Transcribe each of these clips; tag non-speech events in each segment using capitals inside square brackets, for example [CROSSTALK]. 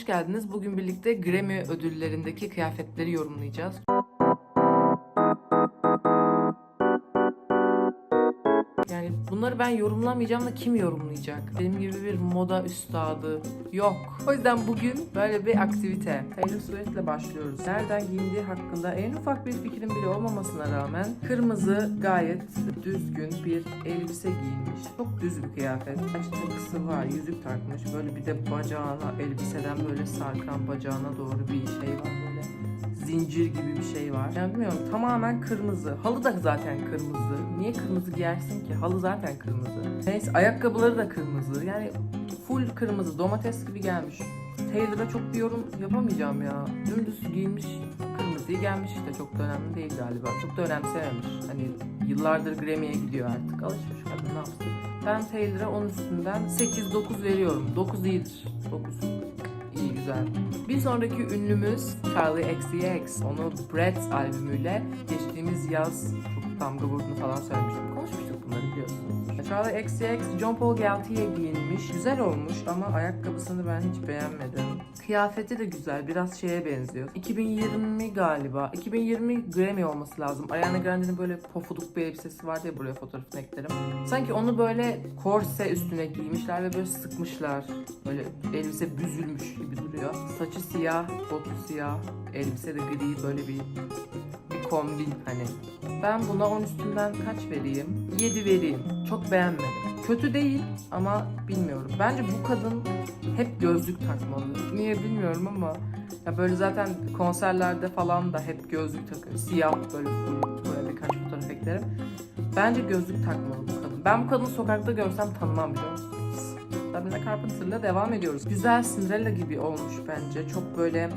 hoş geldiniz. Bugün birlikte Grammy ödüllerindeki kıyafetleri yorumlayacağız. Yani bunları ben yorumlamayacağım da kim yorumlayacak? Benim gibi bir moda üstadı yok. O yüzden bugün böyle bir aktivite. Taylor Swift ile başlıyoruz. Nereden giyindiği hakkında en ufak bir fikrim bile olmamasına rağmen kırmızı gayet düzgün bir elbise giyinmiş. Çok düz bir kıyafet. Kaç takısı var, yüzük takmış. Böyle bir de bacağına, elbiseden böyle sarkan bacağına doğru bir şey var böyle zincir gibi bir şey var. Yani bilmiyorum tamamen kırmızı. Halı da zaten kırmızı. Niye kırmızı giyersin ki? Halı zaten kırmızı. Neyse ayakkabıları da kırmızı. Yani full kırmızı. Domates gibi gelmiş. Taylor'a çok bir yorum yapamayacağım ya. Dümdüz giymiş kırmızıyı gelmiş işte. Çok da önemli değil galiba. Çok da önemsememiş. Hani yıllardır Grammy'ye gidiyor artık. Alışmış kadın ne yapsın. Ben Taylor'a 10 üstünden 8-9 veriyorum. 9 iyidir. 9. İyi güzel. Bir sonraki ünlümüz Charlie XCX. Onu Breath albümüyle geçtiğimiz yaz çok damga vurduğunu falan söylemiştim. Konuşmuştuk bunları biliyorsunuz. Charlie XCX John Paul Gaultier giyinmiş. Güzel olmuş ama ayakkabısını ben hiç beğenmedim. Kıyafeti de güzel. Biraz şeye benziyor. 2020 galiba. 2020 Grammy olması lazım. Ariana Grande'nin böyle pofuduk bir elbisesi vardı ya buraya fotoğrafını eklerim. Sanki onu böyle korse üstüne giymişler ve böyle sıkmışlar. Böyle elbise büzülmüş gibi duruyor. Saçı siyah, botu siyah, elbise de gri böyle bir kombin hani. Ben buna 10 üstünden kaç vereyim? 7 vereyim. Çok beğenmedim. Kötü değil ama bilmiyorum. Bence bu kadın hep gözlük takmalı. Niye bilmiyorum ama ya böyle zaten konserlerde falan da hep gözlük takıyor. Siyah böyle böyle birkaç fotoğraf eklerim. Bence gözlük takmalı bu kadın. Ben bu kadını sokakta görsem tanımam biliyor musunuz? Sabrina Carpenter'la devam ediyoruz. Güzel Cinderella gibi olmuş bence. Çok böyle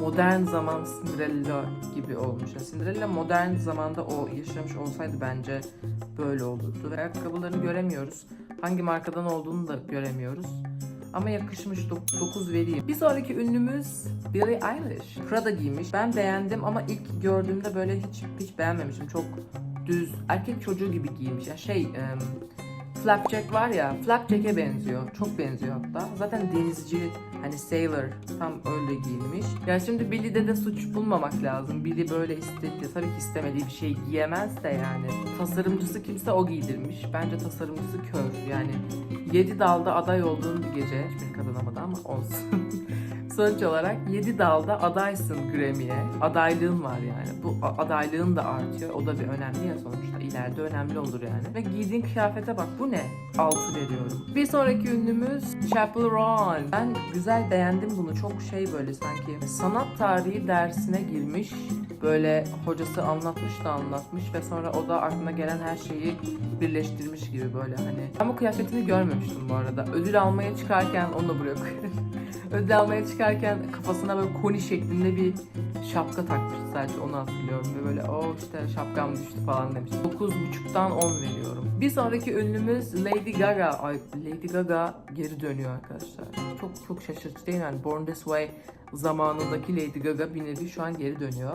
modern zaman Cinderella gibi olmuş. Yani Cinderella modern zamanda o yaşamış olsaydı bence böyle olurdu. Ve ayakkabılarını göremiyoruz. Hangi markadan olduğunu da göremiyoruz. Ama yakışmış 9 vereyim. Bir sonraki ünlümüz Billie Eilish. Prada giymiş. Ben beğendim ama ilk gördüğümde böyle hiç hiç beğenmemiştim. Çok düz erkek çocuğu gibi giymiş. Ya şey Flapjack var ya, Flapjack'e benziyor. Çok benziyor hatta. Zaten denizci, hani sailor tam öyle giyinmiş. Ya şimdi Billy'de de suç bulmamak lazım. Billy böyle istedi. Tabii ki istemediği bir şey giyemez de yani. Tasarımcısı kimse o giydirmiş. Bence tasarımcısı kör. Yani 7 dalda aday olduğun bir gece. Hiçbir kazanamadı ama olsun. [LAUGHS] Sonuç olarak 7 dalda adaysın Grammy'ye. Adaylığın var yani. Bu adaylığın da artıyor. O da bir önemli ya sonuçta. İleride önemli olur yani. Ve giydiğin kıyafete bak. Bu ne? 6 veriyorum. Bir sonraki ünlümüz Chappell Roan. Ben güzel beğendim bunu. Çok şey böyle sanki. Sanat tarihi dersine girmiş. Böyle hocası anlatmış da anlatmış ve sonra o da aklına gelen her şeyi birleştirmiş gibi böyle hani. Ben bu kıyafetini görmemiştim bu arada. Ödül almaya çıkarken onu da buraya koyarım. Ödül almaya çıkarken kafasına böyle koni şeklinde bir şapka takmıştı sadece onu hatırlıyorum ve böyle o işte şapkam düştü falan demiş. 9.5'tan 10 veriyorum. Bir sonraki ünlümüz Lady Gaga. Ay Lady Gaga geri dönüyor arkadaşlar. Çok çok şaşırtıcı değil? Yani Born This Way zamanındaki Lady Gaga bir nevi şu an geri dönüyor.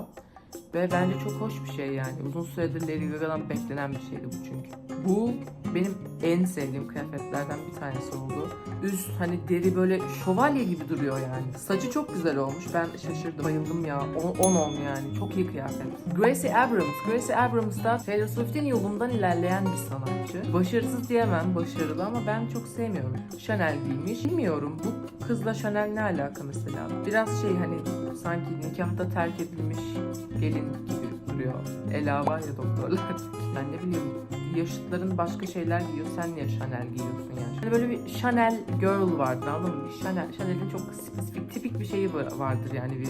Ve bence çok hoş bir şey yani. Uzun süredir Lady Gaga'dan beklenen bir şeydi bu çünkü. Bu benim en sevdiğim kıyafetlerden bir tanesi oldu. Üst hani deri böyle şövalye gibi duruyor yani. Saçı çok güzel olmuş. Ben şaşırdım. Bayıldım ya. 10 10 yani. Çok iyi kıyafet. Gracie Abrams. Gracie Abrams da Taylor Swift'in yolundan ilerleyen bir sanatçı. Başarısız diyemem. Başarılı ama ben çok sevmiyorum. Chanel giymiş. Bilmiyorum bu kızla Chanel ne alaka mesela? Biraz şey hani sanki nikahta terk edilmiş gelin gibi duruyor. Ela var ya doktorlar. [LAUGHS] Ben ne bileyim yaşıtların başka şeyler giyiyor. Sen niye Chanel giyiyorsun yani? Hani böyle bir Chanel girl vardır anladın mı? Chanel, Chanel'in çok spesifik, tipik bir şeyi var- vardır yani bir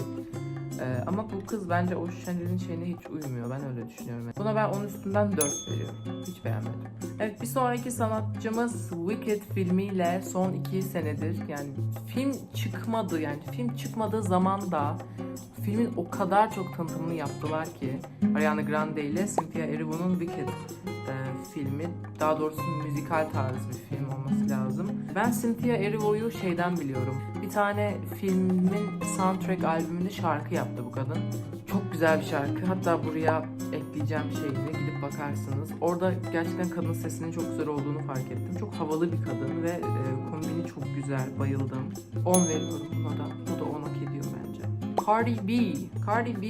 ee, ama bu kız bence o Chanel'in şeyine hiç uymuyor. Ben öyle düşünüyorum. Buna ben 10 üstünden 4 veriyorum. Hiç beğenmedim. Evet bir sonraki sanatçımız Wicked filmiyle son 2 senedir yani film çıkmadı yani film çıkmadığı zaman da filmin o kadar çok tanıtımını yaptılar ki Ariana Grande ile Cynthia Erivo'nun Wicked e, filmi daha doğrusu müzikal tarzı bir film olması lazım. Ben Cynthia Erivo'yu şeyden biliyorum. Bir tane filmin soundtrack albümünde şarkı yaptı bu kadın. Çok güzel bir şarkı. Hatta buraya ekleyeceğim şeyini gidip bakarsınız. Orada gerçekten kadın sesinin çok güzel olduğunu fark ettim. Çok havalı bir kadın ve e, kombini çok güzel. Bayıldım. 10 veriyorum buna da. Bu Cardi B. Cardi B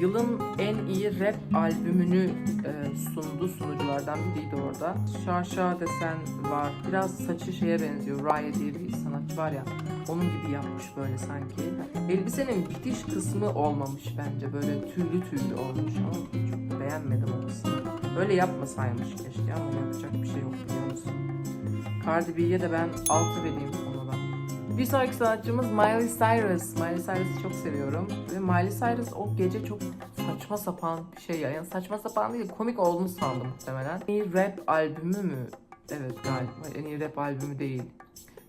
yılın en iyi rap albümünü e, sundu sunuculardan biriydi orada. Şaşa desen var. Biraz saçı şeye benziyor. Raya diye bir sanatçı var ya. Onun gibi yapmış böyle sanki. Elbisenin bitiş kısmı olmamış bence. Böyle tüylü tüylü olmuş ama çok beğenmedim o kısmını. Öyle yapmasaymış keşke ama yapacak bir şey yok biliyor musun? Cardi B'ye de ben 6 vereyim. Bir sonraki sanatçımız Miley Cyrus. Miley Cyrus'ı çok seviyorum. Ve Miley Cyrus o gece çok saçma sapan bir şey ya. Yani saçma sapan değil, komik olduğunu sandım muhtemelen. En iyi rap albümü mü? Evet galiba. En iyi rap albümü değil.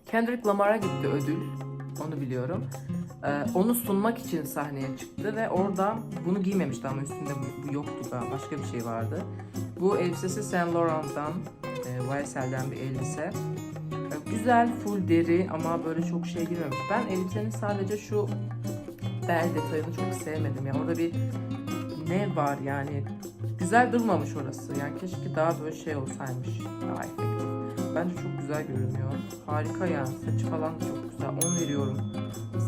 Kendrick Lamar'a gitti ödül. Onu biliyorum. Ee, onu sunmak için sahneye çıktı ve orada bunu giymemişti ama üstünde bu, bu yoktu da başka bir şey vardı. Bu elbisesi Saint Laurent'dan, e, YSL'den bir elbise. Güzel, full deri ama böyle çok şey girmemiş. Ben elbisenin sadece şu bel detayını çok sevmedim ya. Orada bir ne var yani güzel durmamış orası. Yani keşke daha böyle şey olsaymış. Daha efektif. Bence çok güzel görünüyor. Harika yani. Saçı falan da çok güzel. 10 veriyorum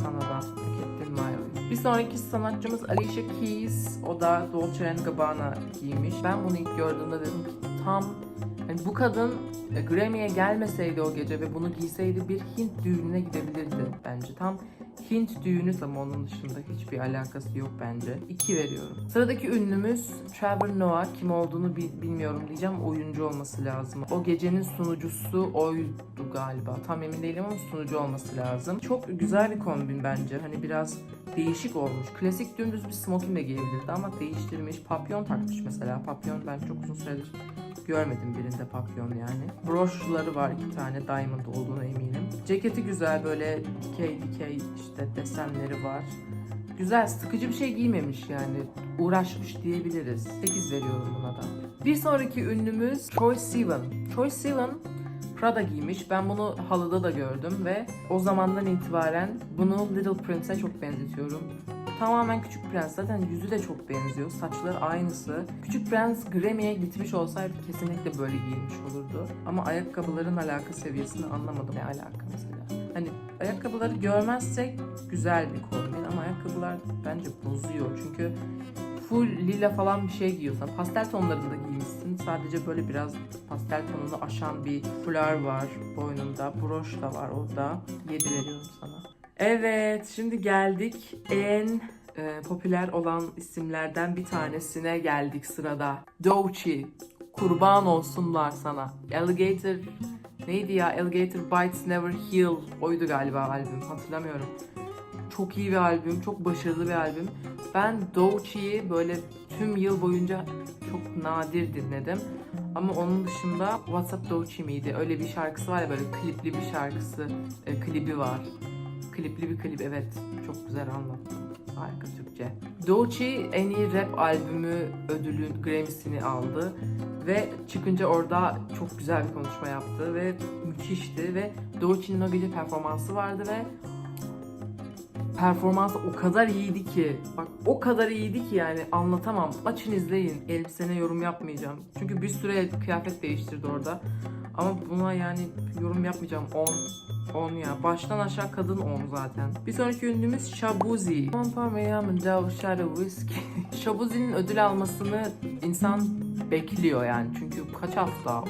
sana da. Hak ettin. Bir sonraki sanatçımız Alicia Keys. O da Dolce Gabbana giymiş. Ben bunu ilk gördüğümde dedim ki tam hani bu kadın e, Grammy'ye gelmeseydi o gece ve bunu giyseydi bir Hint düğününe gidebilirdi bence. Tam Hint düğünü ama onun dışında hiçbir alakası yok bence. 2 veriyorum. Sıradaki ünlümüz Trevor Noah. Kim olduğunu bi- bilmiyorum diyeceğim. Oyuncu olması lazım. O gecenin sunucusu oydu galiba. Tam emin değilim ama sunucu olması lazım. Çok güzel bir kombin bence. Hani biraz değişik olmuş. Klasik dümdüz bir smoking de giyebilirdi ama değiştirmiş. Papyon takmış mesela. Papyon ben çok uzun süredir görmedim birinde papyon yani. Broşları var iki tane diamond olduğuna eminim. Ceketi güzel böyle dikey dikey işte desenleri var. Güzel sıkıcı bir şey giymemiş yani. Uğraşmış diyebiliriz. 8 veriyorum buna da. Bir sonraki ünlümüz Troy Sivan. Troy Sivan Prada giymiş. Ben bunu halıda da gördüm ve o zamandan itibaren bunu Little Prince'e çok benzetiyorum. Tamamen Küçük Prens. Zaten yüzü de çok benziyor. Saçları aynısı. Küçük Prens Grammy'ye gitmiş olsaydı kesinlikle böyle giyinmiş olurdu. Ama ayakkabıların alaka seviyesini anlamadım. Ne alaka mesela? Hani ayakkabıları görmezsek güzel bir kombin ama ayakkabılar bence bozuyor. Çünkü full lila falan bir şey giyiyorsan pastel tonlarında giymişsin. Sadece böyle biraz pastel tonunu aşan bir fular var boynunda. Broş da var orada. 7 veriyorum sana. Evet şimdi geldik en e, popüler olan isimlerden bir tanesine geldik sırada. Doechii. Kurban olsunlar sana. Alligator neydi ya? Alligator Bites Never Heal oydu galiba albüm hatırlamıyorum. Çok iyi bir albüm, çok başarılı bir albüm. Ben Doechii'yi böyle tüm yıl boyunca çok nadir dinledim. Ama onun dışında WhatsApp Doechii miydi? Öyle bir şarkısı var ya böyle klipli bir şarkısı, e, klibi var. Klipli bir klip evet. Çok güzel anlattım. Harika Türkçe. Doechii en iyi rap albümü ödülün Grammy'sini aldı. Ve çıkınca orada çok güzel bir konuşma yaptı ve müthişti ve Doechii'nin o gece performansı vardı ve performansı o kadar iyiydi ki bak o kadar iyiydi ki yani anlatamam. Açın izleyin. Elbisene yorum yapmayacağım. Çünkü bir süre kıyafet değiştirdi orada. Ama buna yani yorum yapmayacağım. 10 10 ya. Baştan aşağı kadın 10 zaten. Bir sonraki ünlümüz Shabuzi. [LAUGHS] Shabuzi'nin ödül almasını insan bekliyor yani. Çünkü kaç hafta?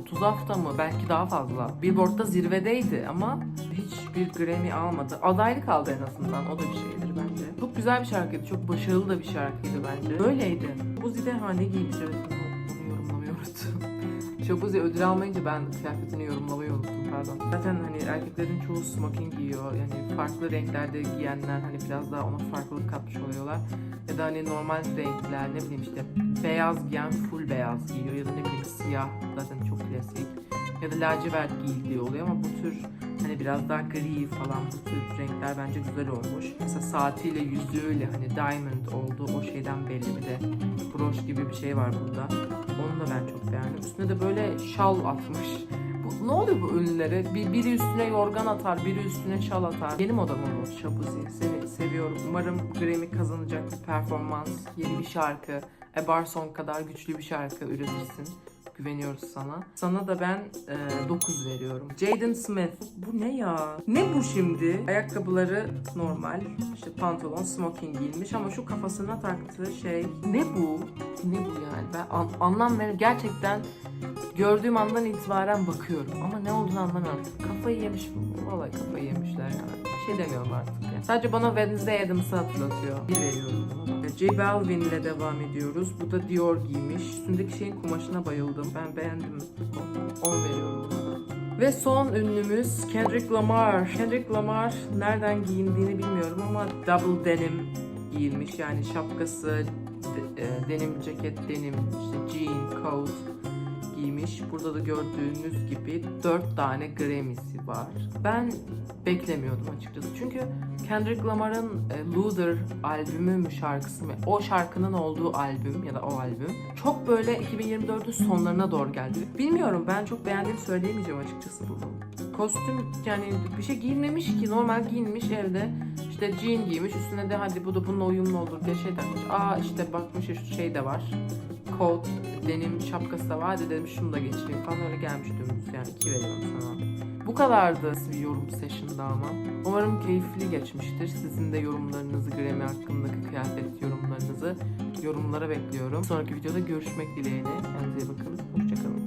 30 hafta mı? Belki daha fazla. Billboard'da zirvedeydi ama hiçbir Grammy almadı. Adaylık aldı en azından. O da bir şeydir bence. Çok güzel bir şarkıydı. Çok başarılı da bir şarkıydı bence. Öyleydi. Shabuzi de ha ne giymiş evet bunu, bunu yorumlamayı unuttum. [LAUGHS] Shabuzi ödül almayınca ben kıyafetini yorumlamayı unuttum pardon. Zaten hani erkeklerin çoğu smoking giyiyor. Yani farklı renklerde giyenler hani biraz daha ona farklılık katmış oluyorlar. Ya da hani normal renkler ne bileyim işte beyaz giyen full beyaz giyiyor ya da ne bileyim siyah zaten çok klasik. Ya da lacivert giyildiği oluyor ama bu tür hani biraz daha gri falan bu tür renkler bence güzel olmuş. Mesela saatiyle yüzüğüyle hani diamond olduğu o şeyden belli bir de broş gibi bir şey var burada. Onu da ben çok beğendim. Üstüne de böyle şal atmış. Bu, ne oluyor bu ünlülere? Bir, biri üstüne yorgan atar, biri üstüne şal atar. Yeni moda mı bu Shabuzi? Seni seviyorum. Umarım Grammy kazanacak bir performans, yeni bir şarkı, A Bar Song kadar güçlü bir şarkı üretirsin. Güveniyoruz sana. Sana da ben 9 veriyorum. Jaden Smith. Bu ne ya? Ne bu şimdi? Ayakkabıları normal. İşte pantolon, smoking giymiş ama şu kafasına taktığı şey ne bu? Ne bu yani? Ben an- anlam ver gerçekten gördüğüm andan itibaren bakıyorum ama ne olduğunu anlamıyorum. Kafayı yemiş bu. Vallahi kafayı yemişler yani. Şey demiyorum artık yani. Sadece bana Wednesday Adams'ı hatırlatıyor. Bir veriyorum buna. J Balvin ile devam ediyoruz. Bu da Dior giymiş. Üstündeki şeyin kumaşına bayıldım. Ben beğendim. 10 veriyorum. Ve son ünlümüz Kendrick Lamar. Kendrick Lamar nereden giyindiğini bilmiyorum ama double denim giyilmiş. Yani şapkası, e, denim ceket, denim, işte jean, coat giymiş. Burada da gördüğünüz gibi 4 tane Grammy'si var. Ben beklemiyordum açıkçası. Çünkü Kendrick Lamar'ın e, Luther albümü mü şarkısı mı? O şarkının olduğu albüm ya da o albüm çok böyle 2024'ün sonlarına doğru geldi. Bilmiyorum ben çok beğendiğimi söyleyemeyeceğim açıkçası bunu. Kostüm yani bir şey giyinmemiş ki normal giyinmiş evde. İşte jean giymiş üstüne de hadi bu da bununla uyumlu olur diye şey takmış. Aa işte bakmış şu şey de var. Coat, denim şapkası da var. Demiş şunu da geçireyim falan öyle gelmiş dümdüz yani iki veriyorum sana. Bu kadardı bir yorum session'da ama. Umarım keyifli geçmiştir. Sizin de yorumlarınızı, Grammy hakkındaki kıyafet yorumlarınızı yorumlara bekliyorum. Sonraki videoda görüşmek dileğiyle. Kendinize iyi bakın. Hoşçakalın.